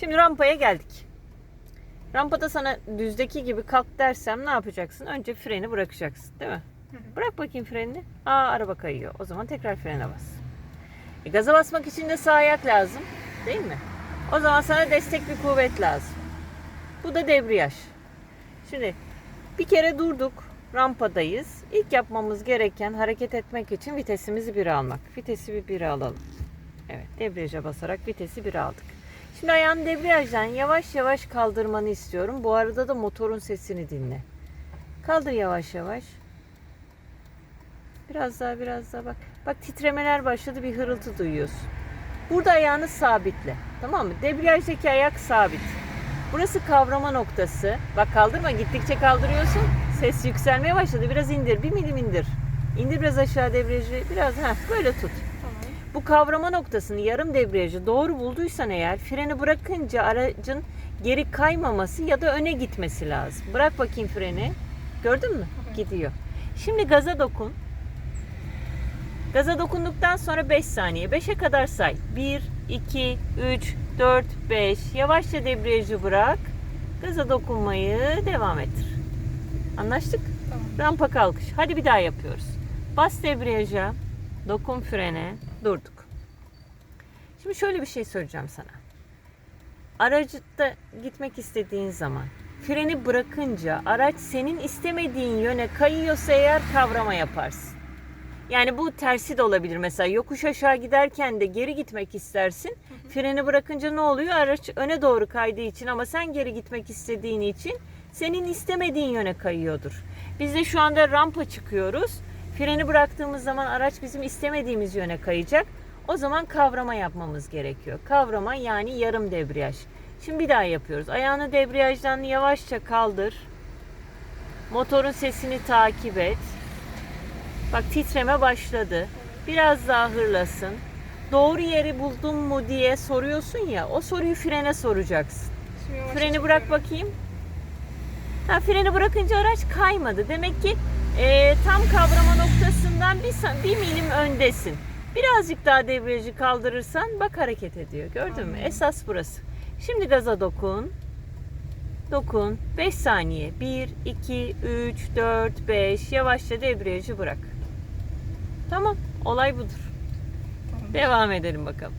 Şimdi rampaya geldik. Rampada sana düzdeki gibi kalk dersem ne yapacaksın? Önce freni bırakacaksın değil mi? Bırak bakayım frenini. Aa araba kayıyor. O zaman tekrar frene bas. E, gaza basmak için de sağ ayak lazım. Değil mi? O zaman sana destek bir kuvvet lazım. Bu da debriyaj. Şimdi bir kere durduk. Rampadayız. İlk yapmamız gereken hareket etmek için vitesimizi bir almak. Vitesi bir bir alalım. Evet debriyaja basarak vitesi bir aldık. Şimdi ayağını debriyajdan yavaş yavaş kaldırmanı istiyorum. Bu arada da motorun sesini dinle. Kaldır yavaş yavaş. Biraz daha biraz daha bak. Bak titremeler başladı bir hırıltı duyuyorsun. Burada ayağını sabitle. Tamam mı? Debriyajdaki ayak sabit. Burası kavrama noktası. Bak kaldırma gittikçe kaldırıyorsun. Ses yükselmeye başladı. Biraz indir. Bir milim indir. İndir biraz aşağı debriyajı. Biraz ha böyle tut. Bu kavrama noktasını yarım debriyajı doğru bulduysan eğer freni bırakınca aracın geri kaymaması ya da öne gitmesi lazım. Bırak bakayım freni. Gördün mü? Gidiyor. Şimdi gaza dokun. Gaza dokunduktan sonra 5 saniye. 5'e kadar say. 1, 2, 3, 4, 5. Yavaşça debriyajı bırak. Gaza dokunmayı devam ettir. Anlaştık? Tamam. Rampa kalkış. Hadi bir daha yapıyoruz. Bas debriyaja, dokun frene, durduk. Şimdi şöyle bir şey söyleyeceğim sana. Aracıda gitmek istediğin zaman freni bırakınca araç senin istemediğin yöne kayıyorsa eğer kavrama yaparsın. Yani bu tersi de olabilir. Mesela yokuş aşağı giderken de geri gitmek istersin. Freni bırakınca ne oluyor? Araç öne doğru kaydığı için ama sen geri gitmek istediğin için senin istemediğin yöne kayıyordur. Biz de şu anda rampa çıkıyoruz. Freni bıraktığımız zaman araç bizim istemediğimiz yöne kayacak. O zaman kavrama yapmamız gerekiyor. Kavrama yani yarım debriyaj. Şimdi bir daha yapıyoruz. Ayağını debriyajdan yavaşça kaldır. Motorun sesini takip et. Bak titreme başladı. Biraz daha hırlasın. Doğru yeri buldun mu diye soruyorsun ya. O soruyu frene soracaksın. Freni bırak bakayım. Ha, freni bırakınca araç kaymadı. Demek ki e, tam kavrama noktasından bir, bir milim öndesin. Birazcık daha debriyajı kaldırırsan bak hareket ediyor. Gördün mü? Esas burası. Şimdi gaza dokun. Dokun. 5 saniye. 1, 2, 3, 4, 5. Yavaşça debriyajı bırak. Tamam. Olay budur. Tamam. Devam edelim bakalım.